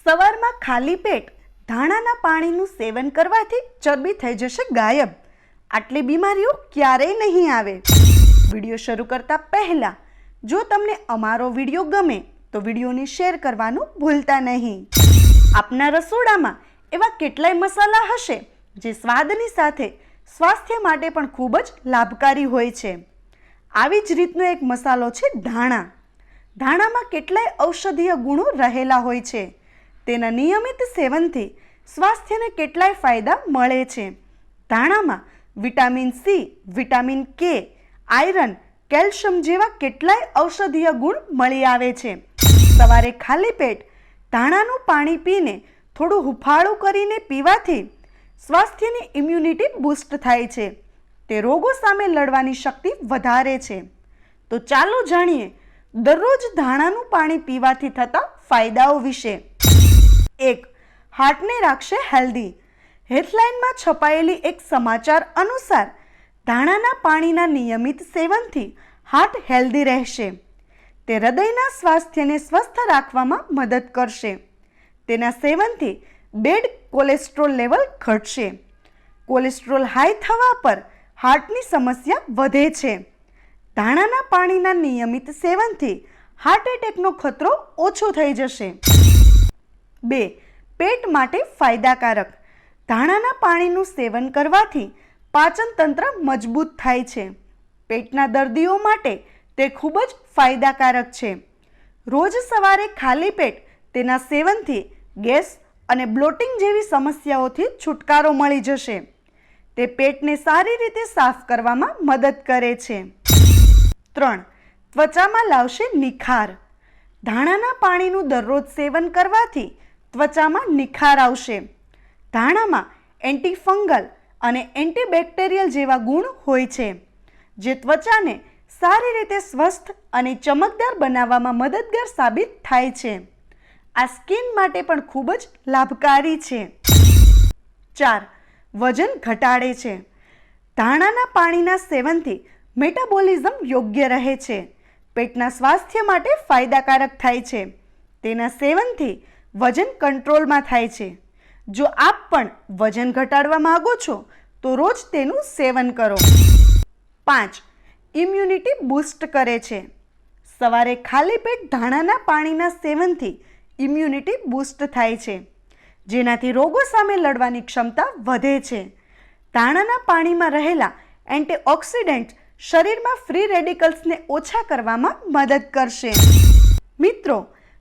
સવારમાં ખાલી પેટ ધાણાના પાણીનું સેવન કરવાથી ચરબી થઈ જશે ગાયબ. આટલી બીમારીઓ ક્યારેય નહીં આવે. વીડિયો શરૂ કરતા પહેલા, જો તમને અમારો વીડિયો ગમે, તો વિડીયોને શેર કરવાનું ભૂલતા નહીં. આપના રસોડામાં એવા કેટલાય મસાલા હશે, જે સ્વાદની સાથે સ્વાસ્થ્ય માટે પણ ખૂબ જ લાભકારી હોય છે. આવી જ રીતનો એક મસાલો છે ધાણા. ધાણામાં કેટલાય ઔષધીય ગુણો રહેલા હોય છે. તેના નિયમિત સેવનથી સ્વાસ્થ્યને કેટલાય ફાયદા મળે છે. ધાણામાં vitamin C, vitamin K, iron, calcium જેવા કેટલાય ઔષધીય ગુણ મળી આવે છે. સવારે ખાલી પેટ ધાણાનું પાણી પીને થોડું હુફાળું કરીને પીવાથી સ્વાસ્થ્યની ઇમ્યુનિટી બૂસ્ટ થાય છે. તે રોગો સામે લડવાની શક્તિ વધારે છે. તો ચાલો જાણીએ, દરરોજ ધાણાનું પાણી પીવાથી થતા ફાયદાઓ વિશે. એક. હાર્ટને રાખશે હેલ્ધી. હેડલાઇનમાં છપાયેલી એક સમાચાર અનુસાર, ધાણાના પાણીના નિયમિત સેવનથી હાર્ટ હેલ્ધી રહેશે. તે હૃદયના સ્વાસ્થ્યને સ્વસ્થ રાખવામાં મદદ કરશે. તેના સેવનથી બેડ કોલેસ્ટ્રોલ લેવલ ઘટશે. કોલેસ્ટ્રોલ હાઈ થવા પર હાર્ટની સમસ્યા વધે છે. ધાણાના પાણીના નિયમિત સેવનથી હાર્ટ એટેકનો ખતરો ઓછો થઈ જશે. બે, પેટ માટે ફાયદાકારક. ધાણાના પાણીનું સેવન કરવાથી પાચન તંત્ર મજબૂત થાય છે. પેટના દર્દીઓ માટે તે ખૂબ જ ફાયદાકારક છે. રોજ સવારે ખાલી પેટ તેના સેવનથી ગેસ અને બ્લોટિંગ જેવી સમસ્યાઓથી છુટકારો મળી જશે. તે પેટને સારી રીતે સાફ કરવામાં મદદ કરે છે. ત્રણ, ત્વચામાં લાવશે નિખાર. ધાણાના પાણીનું દરરોજ સેવન કરવાથી ત્વચામાં નિખાર આવશે. ધાણામાં એન્ટીફંગલ અને એન્ટીબેક્ટેરિયલ જેવા ગુણ હોય છે, જે ત્વચાને સારી રીતે સ્વસ્થ અને ચમકદાર બનાવવામાં મદદગાર સાબિત થાય છે. આ સ્કિન માટે પણ ખૂબ જ લાભકારી છે. ચાર, વજન ઘટાડે છે. ધાણાના પાણીના સેવનથી મેટાબોલિઝમ યોગ્ય રહે છે. પેટના સ્વાસ્થ્ય માટે ફાયદાકારક થાય છે. તેના સેવનથી વજન કંટ્રોલમાં થાય છે. જો આપ પણ વજન ઘટાડવા માંગો છો, તો રોજ તેનું સેવન કરો. પાંચ ઇમ્યુનિટી બૂસ્ટ કરે છે. સવારે ખાલી પેટ ધાણાના પાણીના સેવનથી ઇમ્યુનિટી બૂસ્ટ થાય છે. જેનાથી રોગો સામે લડવાની ક્ષમતા વધે છે. ધાણાના પાણીમાં રહેલા એન્ટીઓક્સિડન્ટ શરીરમાં ફ્રી રેડિકલ્સને ઓછા કરવામાં મદદ કરશે. મિત્રો